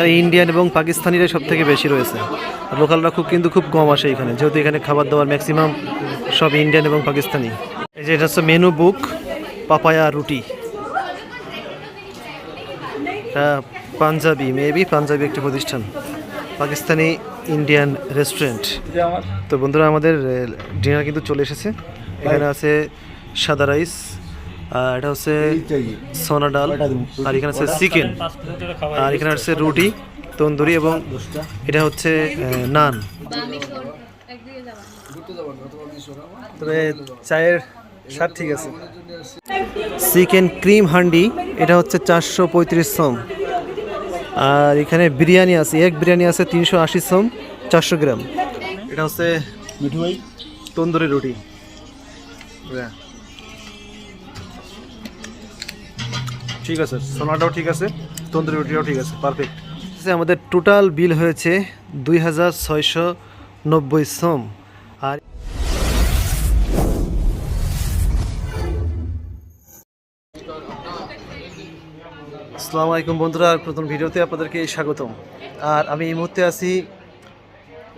এখানে ইন্ডিয়ান এবং পাকিস্তানিরা সব থেকে বেশি রয়েছে। লোকালরা খুব কিন্তু খুব কম আসে এখানে, যেহেতু এখানে খাবার দাবার ম্যাক্সিমাম সব ইন্ডিয়ান এবং পাকিস্তানি। এই যে এটা হচ্ছে মেনু বুক পাপায়া রুটি পাঞ্জাবি মেবি পাঞ্জাবি একটি প্রতিষ্ঠান। পাকিস্তানি ইন্ডিয়ান রেস্টুরেন্ট তো বন্ধুরা আমাদের ডিনার কিন্তু চলে এসেছে। এখানে আছে সাদা রাইস এটা হচ্ছে সোনা ডাল। আর এখানে আছে চিকেন। আর এখানে আছে রুটি তন্দুরি এবং এটা হচ্ছে নান। তবে চায়ের স্বাদ ঠিক আছে। চিকেন ক্রিম হান্ডি এটা হচ্ছে চারশো পঁয়ত্রিশ সম। আর এখানে বিরিয়ানি আছে এক বিরিয়ানি আছে তিনশো আশি সম চারশো গ্রাম। এটা হচ্ছে তন্দুরি রুটি। ঠিক আছে, সোনাটাও ঠিক আছে, তন্দুরি রুটিটাও ঠিক আছে পারফেক্ট আমাদের টোটাল বিল হয়েছে দুই হাজার ছয়শো নব্বই সোম। আর আসসালামু আলাইকুম বন্ধুরা প্রথম ভিডিওতে আপনাদেরকে স্বাগতম। আর আমি এই মুহূর্তে আছি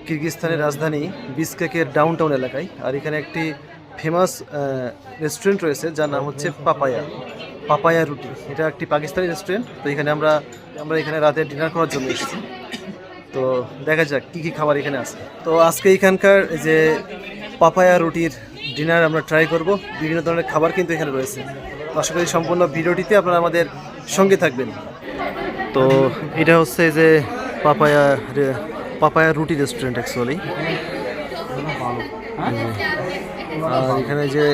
কিরগিজস্তানের রাজধানী বিসকেকের ডাউন টাউন এলাকায়। আর এখানে একটি ফেমাস রেস্টুরেন্ট রয়েছে, যার নাম হচ্ছে পাপায়া। পাপায়া রুটি। এটা একটি পাকিস্তানি রেস্টুরেন্ট তো এখানে আমরা আমরা এখানে রাতে ডিনার করার জন্য এসেছি। তো দেখা যাক কী কী খাবার এখানে আছে। তো আজকে এখানকার যে পাপায়া রুটির ডিনার আমরা ট্রাই করব। বিভিন্ন ধরনের খাবার কিন্তু এখানে রয়েছে। আশা করি সম্পূর্ণ ভিডিওটিতে আপনারা আমাদের সঙ্গে থাকবেন। তো এটা হচ্ছে যে papaya papaya roti restaurant actually আর এখানে যে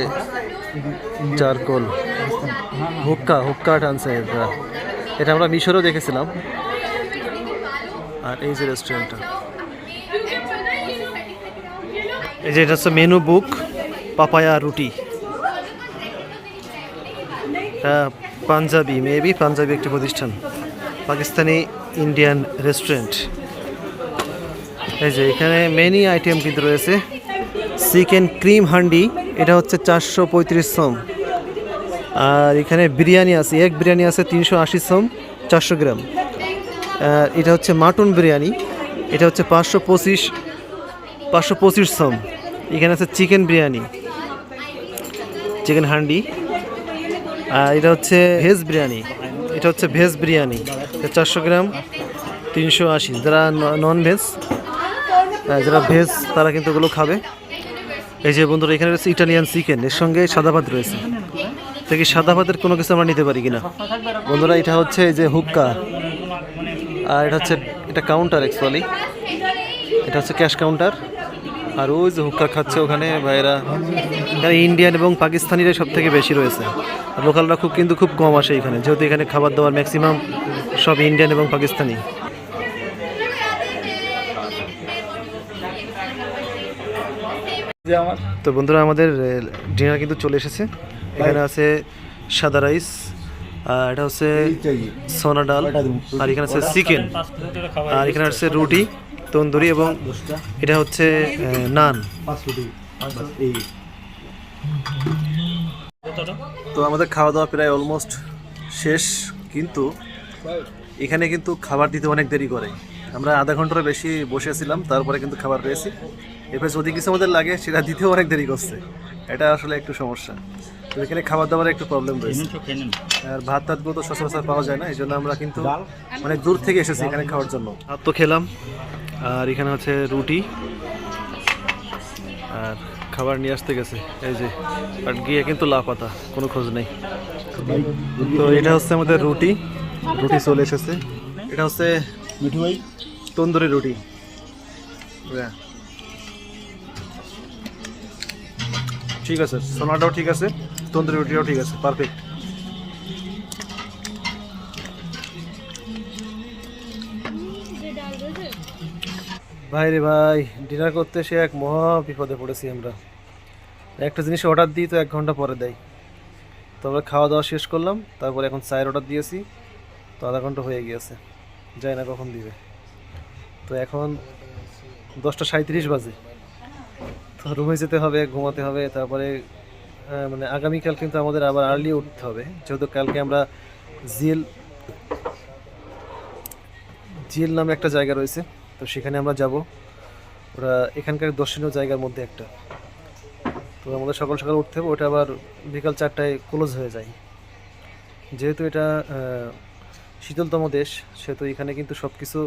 চারকোল। হুক্কা হুক্কা টানছে এটা এটা আমরা মিশরেও দেখেছিলাম। আর এই যে রেস্টুরেন্টটা এই যে এটা হচ্ছে মেনু বুক পাপায়া রুটি পাঞ্জাবি মেবি পাঞ্জাবি একটি প্রতিষ্ঠান। পাকিস্তানি ইন্ডিয়ান রেস্টুরেন্ট এই যে এখানে মেনি আইটেম কিন্তু রয়েছে। চিকেন ক্রিম হান্ডি, এটা হচ্ছে চারশো পঁয়ত্রিশ সম আর এখানে বিরিয়ানি আছে, এক বিরিয়ানি আছে তিনশো আশি সম, চারশো গ্রাম। আর এটা হচ্ছে মাটন বিরিয়ানি, এটা হচ্ছে পাঁচশো পঁচিশ পাঁচশো পঁচিশ সম। এখানে আছে চিকেন বিরিয়ানি, চিকেন হান্ডি। আর এটা হচ্ছে ভেজ বিরিয়ানি, এটা হচ্ছে ভেজ বিরিয়ানি চারশো গ্রাম, তিনশো আশি। যারা নন ভেজ যারা ভেজ তারা কিন্তু ওগুলো খাবে। এই যে বন্ধুরা, এখানে রয়েছে ইটালিয়ান চিকেন এর সঙ্গে সাদা ভাত রয়েছে। দেখি সাদা ভাতের কোনো কিছু আমরা নিতে পারি কিনা? বন্ধুরা, এটা হচ্ছে যে হুক্কা। আর এটা হচ্ছে, এটা কাউন্টার অ্যাকচুয়ালি এটা হচ্ছে ক্যাশ কাউন্টার আর ওই যে হুক্কা খাচ্ছে ওখানে ভাইয়েরা। এখানে ইন্ডিয়ান এবং পাকিস্তানিরা সব থেকে বেশি রয়েছে। আর লোকালরা খুব, কিন্তু খুব কম আসে এখানে। যেহেতু এখানে খাবার দাবার ম্যাক্সিমাম সব ইন্ডিয়ান এবং পাকিস্তানি। তো বন্ধুরা, আমাদের ডিনার কিন্তু চলে এসেছে। এখানে আছে সাদা রাইস আর এটা হচ্ছে সোনা ডাল আর এখানে আছে চিকেন। আর এখানে আছে রুটি তন্দুরি এবং এটা হচ্ছে নান। তো আমাদের খাওয়া দাওয়া প্রায় অলমোস্ট শেষ কিন্তু এখানে কিন্তু খাবার দিতে অনেক দেরি করে। আমরা আধা ঘণ্টার বেশি বসেছিলাম তারপরে কিন্তু খাবার পেয়েছি। এরপরে যদি কিছু আমাদের লাগে সেটা দিতেও অনেক দেরি করছে। এটা আসলে একটু সমস্যা। এখানে খাবার দাবারের একটু প্রবলেম রয়েছে আর ভাত টাতগুলো তো সচরাচর পাওয়া যায় না এই জন্য আমরা কিন্তু অনেক দূর থেকে এসেছি এখানে খাওয়ার জন্য। ভাত তো খেলাম আর এখানে হচ্ছে রুটি আর খাবার নিয়ে আসতে গেছে এই যে আর গিয়ে কিন্তু লাপাতা কোনো খোঁজ নেই। তো এটা হচ্ছে আমাদের রুটি রুটি চলে এসেছে। এটা হচ্ছে মিঠু ভাই। তন্দুরি রুটি। ঠিক আছে সোনাটাও ঠিক আছে। তন্দুরি রুটিটাও ঠিক আছে পারফেক্ট ভাই রে ভাই ডিনার করতে সে এক মহা বিপদে পড়েছি আমরা। একটা জিনিস অর্ডার দিই তো এক ঘণ্টা পরে দেয়। তো আমরা খাওয়া দাওয়া শেষ করলাম, তারপরে এখন চায়ের অর্ডার দিয়েছি, তো আধা ঘণ্টা হয়ে গিয়েছে। যাই না কখন দিবে। তো এখন দশটা সাঁত্রিশ বাজে। তো রুমে যেতে হবে, ঘুমাতে হবে, তারপরে মানে আগামীকাল কিন্তু আমাদের আবার আর্লি উঠতে হবে। যেহেতু কালকে আমরা জিএল জিল নামে একটা জায়গা রয়েছে, তো সেখানে আমরা যাব। ওরা এখানকার দর্শনীয় জায়গার মধ্যে একটা। তো আমাদের সকাল সকাল উঠতে হবে, ওটা আবার বিকাল চারটায় ক্লোজ হয়ে যায়। যেহেতু এটা শীতলতম দেশ, সেহেতু এখানে কিন্তু সব কিছু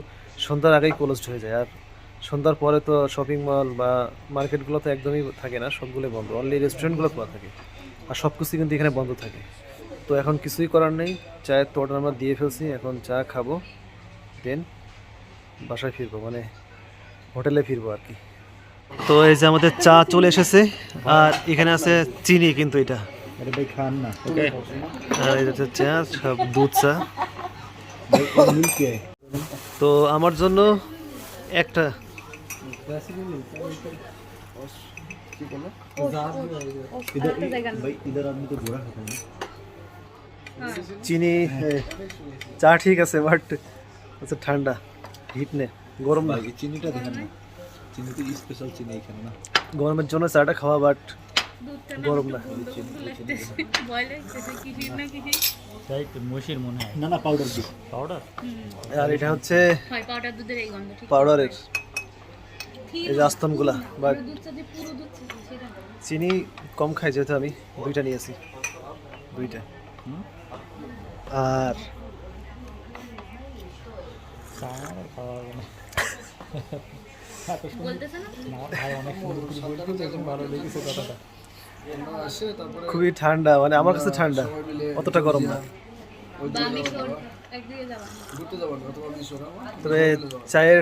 সন্ধ্যার আগেই ক্লোজড হয়ে যায়। আর সন্ধ্যার পরে তো শপিং মল বা মার্কেটগুলো তো একদমই থাকে না সবগুলোই বন্ধ। অনলি রেস্টুরেন্টগুলো খোলা থাকে। আর সব কিছুই কিন্তু এখানে বন্ধ থাকে। তো এখন কিছুই করার নেই। চায়ের তো অর্ডার আমরা দিয়ে ফেলছি এখন চা খাব দেন বাসায় ফিরবো মানে হোটেলে ফিরবো আর কি। তো এই যে আমাদের চা চলে এসেছে আর এখানে আছে চিনি কিন্তু এটা। আরে ভাই খান আর এটা হচ্ছে চা সব দুধ চা। তো আমার জন্য একটা চিনি চা ঠিক আছে বাট আচ্ছা ঠান্ডা হিট নে গরম না। চিনিটা দেখেন না। চিনি তো স্পেশাল চিনি এখানে না। গরমের জন্য চাটা খাওয়া বাট গরম না। তাই মনে হয়। না না পাউডার পাউডার আর এটা হচ্ছে পাউডার দুধের এই গন্ধ পাউডারের এই যে সেটা না। চিনি কম খাই যেহেতু আমি, দুইটা নিয়েছি। দুইটা। আর খুবই ঠান্ডা মানে আমার কাছে ঠান্ডা, অতটা গরম না। বা তবে চায়ের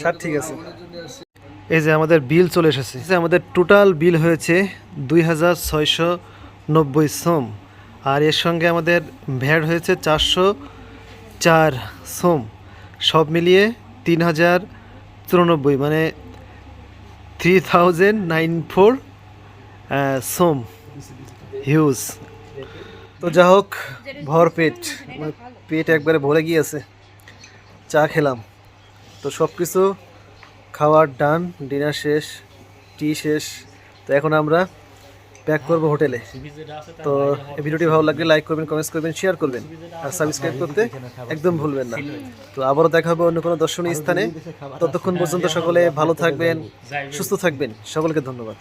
স্বাদ ঠিক আছে। এই যে আমাদের বিল চলে এসেছে। যে আমাদের টোটাল বিল হয়েছে দুই হাজার ছয়শো নব্বই সোম। আর এর সঙ্গে আমাদের ভ্যাট হয়েছে চারশো চার সোম। সব মিলিয়ে তিন হাজার চুরানব্বই মানে থ্রি থাউজেন্ড নাইন ফোর সোম। হিউজ তো যা হোক, ভর পেট। মানে পেট একবারে ভরে গিয়েছে। চা খেলাম। তো সব কিছু খাওয়ার ডান, ডিনার শেষ, টি শেষ। তো এখন আমরা প্যাক করব হোটেলে। তো ভিডিওটি ভালো লাগলে লাইক করবেন কমেন্টস করবেন শেয়ার করবেন আর সাবস্ক্রাইব করতে একদম ভুলবেন না। তো আবারও দেখা হবে অন্য কোনো দর্শনীয় স্থানে। ততক্ষণ পর্যন্ত সকলে ভালো থাকবেন, সুস্থ থাকবেন। সকলকে ধন্যবাদ।